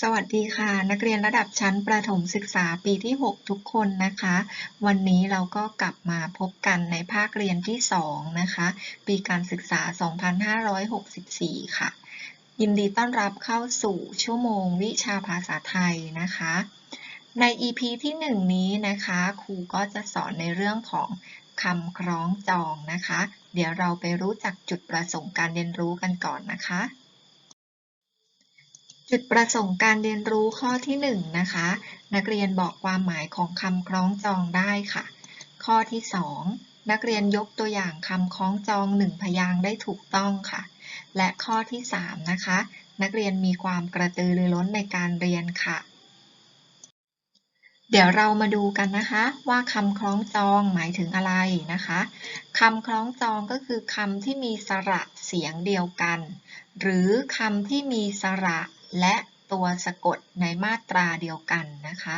สวัสดีค่ะ นักเรียนระดับชั้นประถมศึกษาปีที่ 6 ทุกคนนะคะ วันนี้เราก็กลับมาพบกันในภาคเรียนที่ 2 นะคะ ปีการศึกษา 2564 ค่ะ ยินดีต้อนรับเข้าสู่ชั่วโมงวิชาภาษาไทยนะคะ ใน EP ที่ 1 นี้นะคะครูก็จะสอนในเรื่องของคำคล้องจองนะคะ เดี๋ยวเราไปรู้จักจุดประสงค์การเรียนรู้กันก่อนนะคะ จุดประสงค์การเรียนรู้ข้อที่1นะคะ นักเรียนบอกความหมายของคำคล้องจองได้ค่ะ ข้อที่ 2 นักเรียนยกตัวอย่างคำคล้องจองหนึ่งพยางค์ได้ถูกต้องค่ะ และข้อที่ 3 นะคะ นักเรียนมีความกระตือรือร้นในการเรียนค่ะ เดี๋ยวเรามาดูกันนะคะว่าคำคล้องจองหมายถึงอะไรนะคะคำคล้องจองก็คือคำที่มีสระเสียงเดียวกัน หรือคำที่มีสระ และตัวสะกดในมาตราเดียวกันนะคะ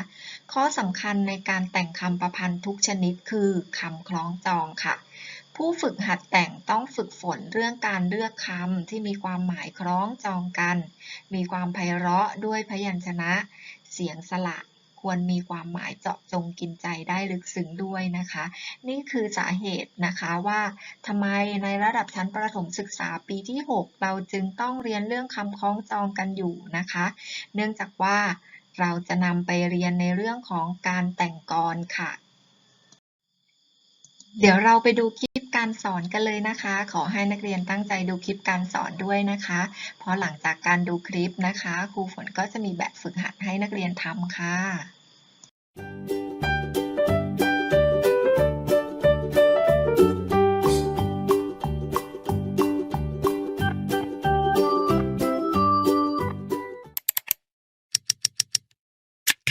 ข้อสำคัญในการแต่งคำประพันธ์ทุกชนิดคือคำคล้องจองค่ะ ผู้ฝึกหัดแต่งต้องฝึกฝนเรื่องการเลือกคำที่มีความหมายคล้องจองกัน มีความไพเราะด้วยพยัญชนะ เสียงสระ ควรมีความหมายเจาะจงกินใจได้ลึกซึ้งด้วยนะคะ นี่คือสาเหตุนะคะว่าทำไมในระดับชั้นประถมศึกษาปีที่ 6 เราจึงต้องเรียนเรื่องคำคล้องจองกันอยู่นะคะ เนื่องจากว่าเราจะนำไปเรียนในเรื่องของการแต่งกลค่ะ เดี๋ยวเราไปดูคลิป การสอนกันเลยนะคะ ขอให้นักเรียนตั้งใจดูคลิปการสอนด้วยนะคะ เพราะหลังจากการดูคลิปนะคะ ครูฝนก็จะมีแบบฝึกหัดให้นักเรียนทำค่ะ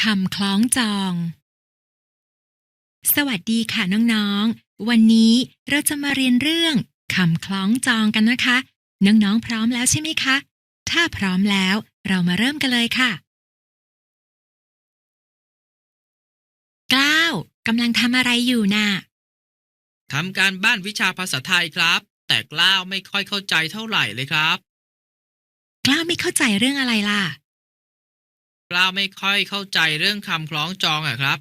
คำคล้องจอง สวัสดีค่ะน้องๆ วันนี้เราจะมาเรียนเรื่องคำคล้องจองกันนะคะ น้องๆพร้อมแล้วใช่ไหมคะ ถ้าพร้อมแล้วเรามาเริ่มกันเลยค่ะกล้าวกำลังทำอะไรอยู่น่ะทำการบ้านวิชาภาษาไทยครับ แต่กล้าวไม่ค่อยเข้าใจเท่าไหร่เลยครับ กล้าวไม่เข้าใจเรื่องอะไรล่ะ กล้าวไม่ค่อยเข้าใจเรื่องคำคล้องจองอะครับ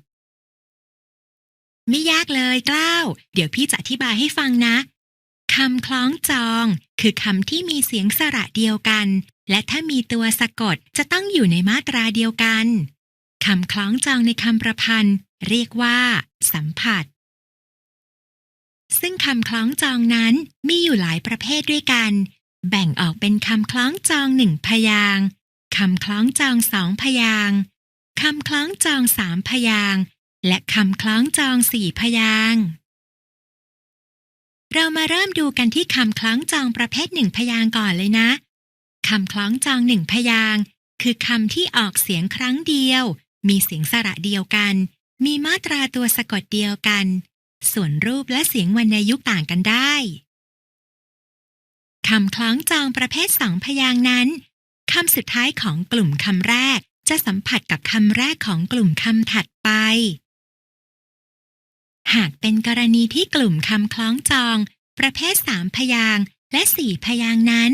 ไม่ยากเลยกล้าว เดี๋ยวพี่จะอธิบายให้ฟังนะคำคล้องจอง คือคำที่มีเสียงสระเดียวกัน และถ้ามีตัวสะกดจะต้องอยู่ในมาตราเดียวกันคำคล้องจองในคำประพันธ์ เรียกว่า สัมผัส ซึ่งคำคล้องจองนั้นมีอยู่หลายประเภทด้วยกัน แบ่งออกเป็นคำคล้องจองหนึ่งพยางค์คำคล้องจองสองพยางค์คำคล้องจองสามพยางค์ และคำคล้องจองสี่พยางค์เรามาเริ่มดูกันที่คำคล้องจองประเภทหนึ่งพยางค์ก่อนเลยนะคำคล้องจองหนึ่งพยางค์คือคำที่ออกเสียงครั้งเดียว มีเสียงสระเดียวกัน มีมาตราตัวสะกดเดียวกัน ส่วนรูปและเสียงวรรณยุกต์ต่างกันได้คำคล้องจองประเภทสองพยางค์นั้นคำสุดท้ายของกลุ่มคำแรกจะสัมผัสกับคำแรกของกลุ่มคำถัดไป หากเป็นกรณีที่กลุ่มคำคล้องจอง ประเภทสามพยางค์และสี่พยางค์นั้น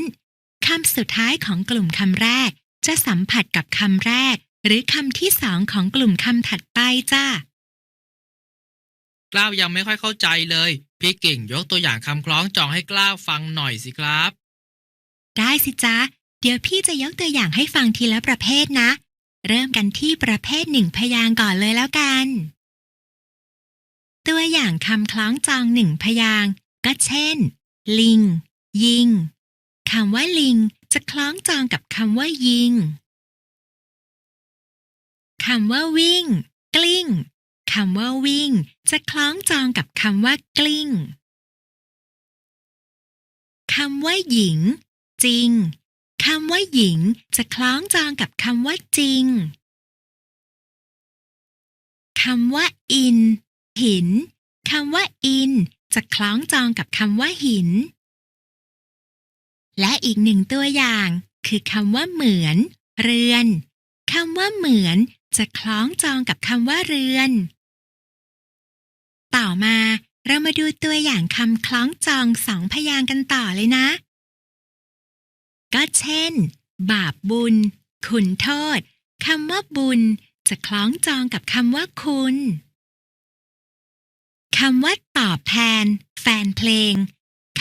คำสุดท้ายของกลุ่มคำแรก จะสัมผัสกับคำแรก หรือคำที่สองของกลุ่มคำถัดไปจ้ากล้าวยังไม่ค่อยเข้าใจเลย พี่กิ่งยกตัวอย่างคำคล้องจองให้กล้าวฟังหน่อยสิครับ ได้สิจ๊ะเดี๋ยวพี่จะยกตัวอย่างให้ฟังทีละประเภทนะ เริ่มกันที่ประเภทหนึ่งพยางค์ก่อนเลยแล้วกัน ตัวอย่างคำคล้องจองหนึ่งพยางก็เช่น ลิง ยิงคำว่าลิงจะคล้องจองกับคำว่ายิงคำว่าวิ่ง กลิ้งคำว่าวิ่ง จะคล้องจองกับคำว่ากลิ้งคำว่าหญิง จริงคำว่าหญิง จะคล้องจองกับคำว่าจริงคำว่าอิน หินคำว่าอินจะคล้องจองกับคำว่าหิน และอีกหนึ่งตัวอย่าง คือคำว่าเหมือน เรือนคำว่าเหมือนจะคล้องจองกับคำว่าเรือน ต่อมาเรามาดูตัวอย่างคำคล้องจองสองพยางค์กันต่อเลยนะ ก็เช่น บาปบุญ คุณโทษคำว่าบุญจะคล้องจองกับคำว่าคุณ คำว่าตอบแทน แฟนเพลง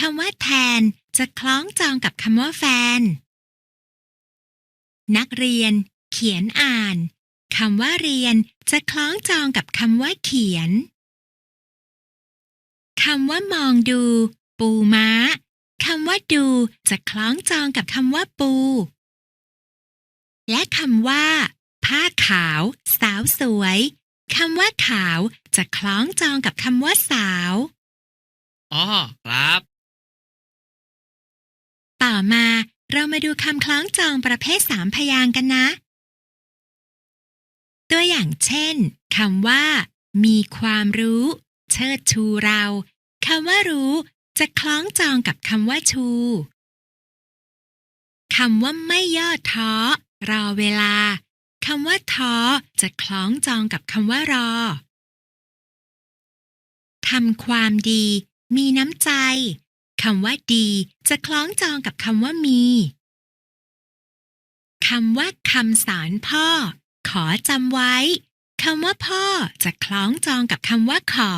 คำว่าแทนจะคล้องจองกับคำว่าแฟน นักเรียน เขียนอ่านคำว่าเรียนจะคล้องจองกับคำว่าเขียนคำว่ามองดู ปูม้าคำว่าดูจะคล้องจองกับคำว่าปู และคำว่า ผ้าขาว สาวสวย คำว่าขาวจะคล้องจองกับคำว่าสาว อ๋อครับ ต่อมาเรามาดูคำคล้องจองประเภทสามพยางค์กันนะ ตัวอย่างเช่นคำว่า มีความรู้ เชิดชูเราคำว่ารู้จะคล้องจองกับคำว่าชูคำว่าไม่ย่อท้อ รอเวลา คำว่าท้อจะคล้องจองกับคำว่ารอทำความดี มีน้ำใจคำว่าดีจะคล้องจองกับคำว่ามีคำว่าคำสอนพ่อ ขอจำไว้คำว่าพ่อจะคล้องจองกับคำว่าขอ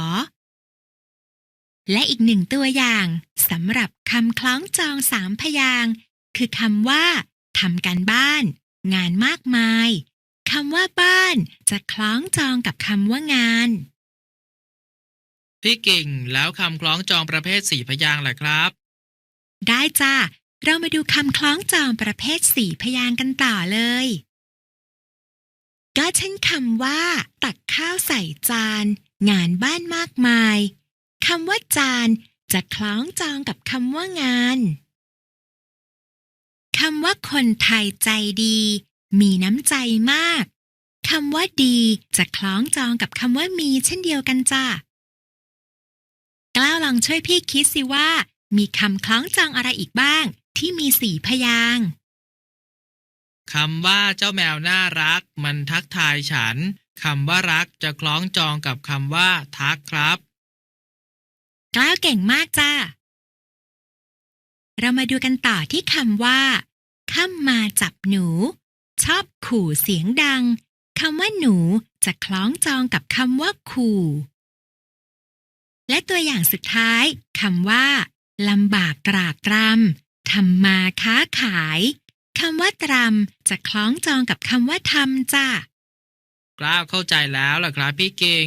และอีกหนึ่งตัวอย่างสำหรับคำคล้องจองสามพยางค์คือคำว่าทำการบ้าน งานมากมาย คำว่าบ้านจะคล้องจองกับคำว่างาน พี่กิ่งแล้วคำคล้องจองประเภทสี่พยางค์ล่ะครับ ได้จ้าเรามาดูคำคล้องจองประเภทสี่พยางค์กันต่อเลย ก็เช่นคำว่า ตักข้าวใส่จาน งานบ้านมากมายคำว่าจานจะคล้องจองกับคำว่างานคำว่าคนไทยใจดี มีน้ำใจมากคำว่าดีจะคล้องจองกับคำว่ามีเช่นเดียวกันจ้ากล้าวลองช่วยพี่คิดสิว่า มีคำคล้องจองอะไรอีกบ้าง ที่มีสี่พยางค์คำว่าเจ้าแมวน่ารัก มันทักทายฉันคำว่ารักจะคล้องจองกับคำว่าทักครับกล้าวเก่งมากจ้าเรามาดูกันต่อที่คำว่าข้ามมาจับหนู ชอบขู่เสียงดังคำว่าหนูจะคล้องจองกับคำว่าขู่ และตัวอย่างสุดท้ายคำว่าลำบากตรากตรำทำมาค้าขายคำว่าตรำจะคล้องจองกับคำว่าทำจ้ากล้าวเข้าใจแล้วล่ะครับพี่กิ่ง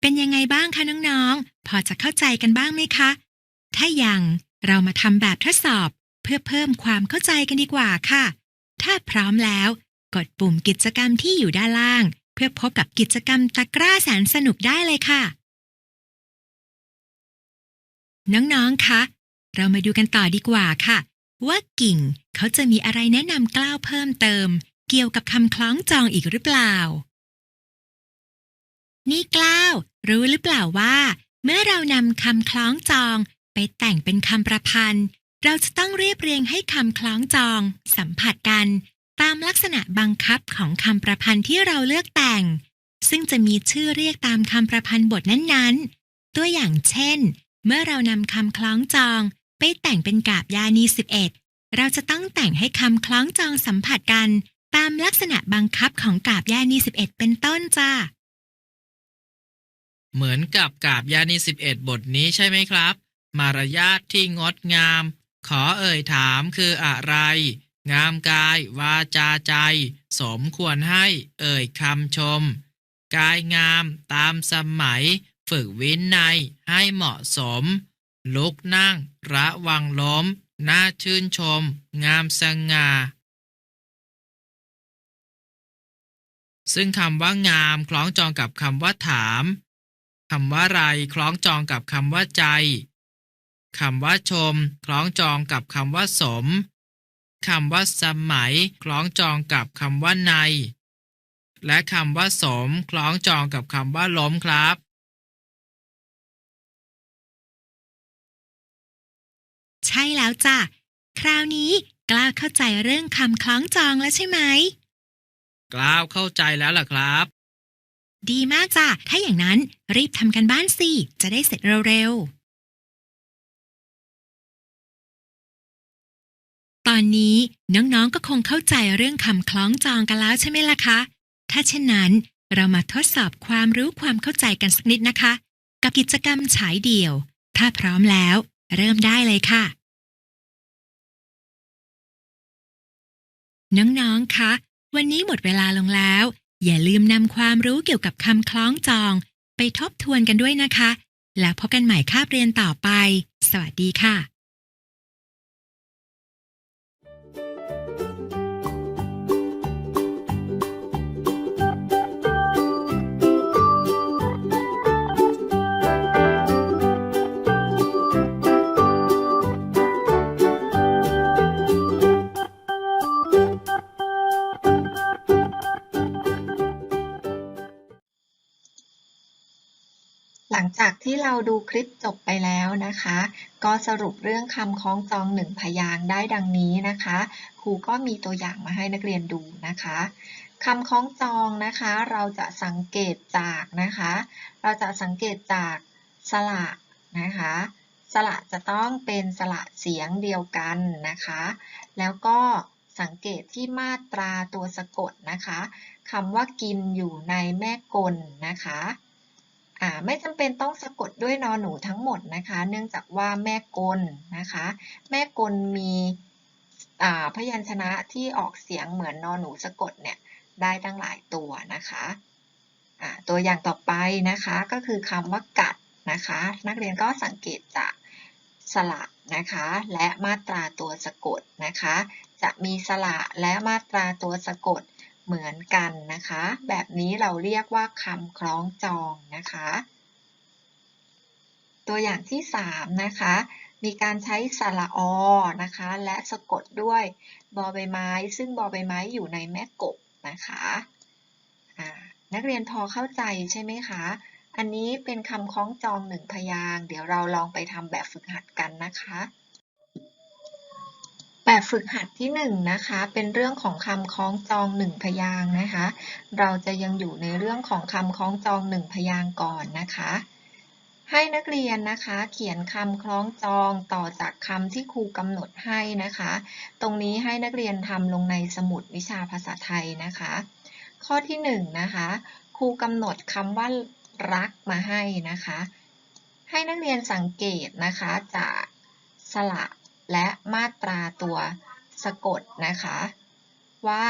เป็นยังไงบ้างคะน้องๆ พอจะเข้าใจกันบ้างไหมคะ ถ้ายังเรามาทำแบบทดสอบเพื่อเพิ่มความเข้าใจกันดีกว่าค่ะ ถ้าพร้อมแล้ว กดปุ่มกิจกรรมที่อยู่ด้านล่าง เพื่อพบกับกิจกรรมตะกร้าแสนสนุกได้เลยค่ะ น้องๆคะเรามาดูกันต่อดีกว่าค่ะ ว่ากิ่งเขาจะมีอะไรแนะนำกล้าวเพิ่มเติม เกี่ยวกับคำคล้องจองอีกหรือเปล่า นี่กล้าว รู้หรือเปล่าว่า เมื่อเรานำคำคล้องจองไปแต่งเป็นคำประพันธ์ เราจะต้องเรียบเรียงให้คำคล้องจอง สัมผัสกัน ตามลักษณะบังคับของคำประพันธ์ที่เราเลือกแต่ง ซึ่งจะมีชื่อเรียกตามคำประพันธ์บทนั้นๆ ตัวอย่างเช่น เมื่อเรานำคำคล้องจอง ไปแต่งเป็นกาบยานี11 เราจะต้องแต่งให้คำคล้องจองสัมผัสกัน ตามลักษณะบังคับของกาบยานี11 เป็นต้นจ้าเหมือนกับกาบยานีสิบเอ็ดบทนี้ใช่ไหมครับ มารยาทที่งดงาม ขอเอ่ยถามคืออะไร งามกายวาจาใจ สมควรให้เอ่ยคำชม กายงามตามสมัย ฝึกวินัยให้เหมาะสม ลุกนั่งระวังล้ม น่าชื่นชม งามสง่าซึ่งคำว่างามคล้องจองกับคำว่าถามคำว่าไรคล้องจองกับคำว่าใจ คำว่าชม คล้องจองกับคำว่าสมคำว่าสมัย คล้องจองกับคำว่าใน และคำว่าสม คล้องจองกับคำว่าล้มครับใช่แล้วจ้ะ คราวนี้กล้าวเข้าใจเรื่องคำคล้องจองแล้วใช่ไหม กล้าวเข้าใจแล้วล่ะครับ ดีมากจ้ะ ถ้าอย่างนั้นรีบทำกันบ้านสิ จะได้เสร็จเร็วๆ อนนี้น้องๆก็คงเข้าใจเรื่องคำคล้องจองกันแล้วใช่ไหมล่ะคะ ถ้าเช่นนั้นเรามาทดสอบความรู้ความเข้าใจกันสักนิดนะคะ กับกิจกรรมฉายเดี่ยว ถ้าพร้อมแล้ว เริ่มได้เลยค่ะ น้องๆคะ วันนี้หมดเวลาลงแล้ว อย่าลืมนำความรู้เกี่ยวกับคำคล้องจอง ไปทบทวนกันด้วยนะคะ แล้วพบกันใหม่คาบเรียนต่อไป สวัสดีค่ะ หลังจากที่เราดูคลิปจบไปแล้วนะคะ ก็สรุปเรื่องคำคล้องจองหนึ่งพยางได้ดังนี้นะคะ ครูก็มีตัวอย่างมาให้นักเรียนดูนะคะคำคล้องจองนะคะ เราจะสังเกตจากนะคะ เราจะสังเกตจากสระนะคะ สระจะต้องเป็นสระเสียงเดียวกันนะคะ แล้วก็สังเกตที่มาตราตัวสะกดนะคะคำว่ากินอยู่ในแม่กลนะคะ อ่าไม่จำเป็นต้องสะกดด้วยนอหนูทั้งหมดนะคะ เนื่องจากว่าแม่กลนะคะ แม่กลมีอ่าพยัญชนะที่ออกเสียงเหมือนนอหนูสะกดเนี่ยได้ตั้งหลายตัวนะคะอ่าตัวอย่างต่อไปนะคะก็คือคำว่ากัดนะคะ นักเรียนก็สังเกตจากสระนะคะ และมาตราตัวสะกดนะคะ จะมีสระและมาตราตัวสะกด เหมือนกันนะคะ แบบนี้เราเรียกว่าคำคล้องจองนะคะ ตัวอย่างที่ 3 นะคะ มีการใช้สระอนะคะ และสะกดด้วยบอใบไม้ ซึ่งบอใบไม้อยู่ในแม่กบนะคะนักเรียนพอเข้าใจใช่ไหมคะ อันนี้เป็นคำคล้องจองหนึ่งพยาง เดี๋ยวเราลองไปทำแบบฝึกหัดกันนะคะ แบบฝึกหัดที่1นงนะคะ เป็นเรื่องของคำคล้องจองหนึ่งพยางค์นะคะ เราจะยังอยู่ในเรื่องของคำคล้องจองหนึ่งพยางค์ก่อนนะคะ ให้นักเรียนนะคะ เขียนคำคล้องจองต่อจากคำที่ครูกำหนดให้นะคะ ตรงนี้ให้นักเรียนทำลงในสมุดวิชาภาษาไทยนะคะ ข้อที่1นงนะคะครูกำหนดคำว่ารักมาให้นะคะ ให้นักเรียนสังเกตนะคะจากสระ และมาตราตัวสะกดนะคะ ว่า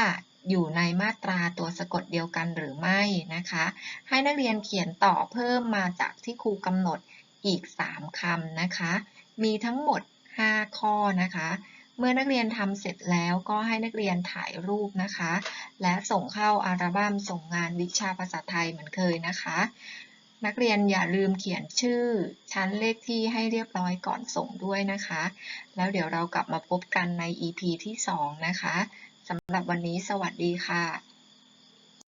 อยู่ในมาตราตัวสะกดเดียวกันหรือไม่นะคะ ให้นักเรียนเขียนต่อเพิ่มมาจากที่ครูกำหนดอีก 3คำนะคะ มีทั้งหมด 5 ข้อนะคะ เมื่อนักเรียนทำเสร็จแล้วก็ให้นักเรียนถ่ายรูปนะคะ และส่งเข้าอัลบั้มส่งงานวิชาภาษาไทยเหมือนเคยนะคะ นักเรียนอย่าลืมเขียนชื่อ ชั้นเลขที่ให้เรียบร้อยก่อนส่งด้วยนะคะ แล้วเดี๋ยวเรากลับมาพบกันใน EP ที่ 2 นะคะสำหรับวันนี้สวัสดีค่ะ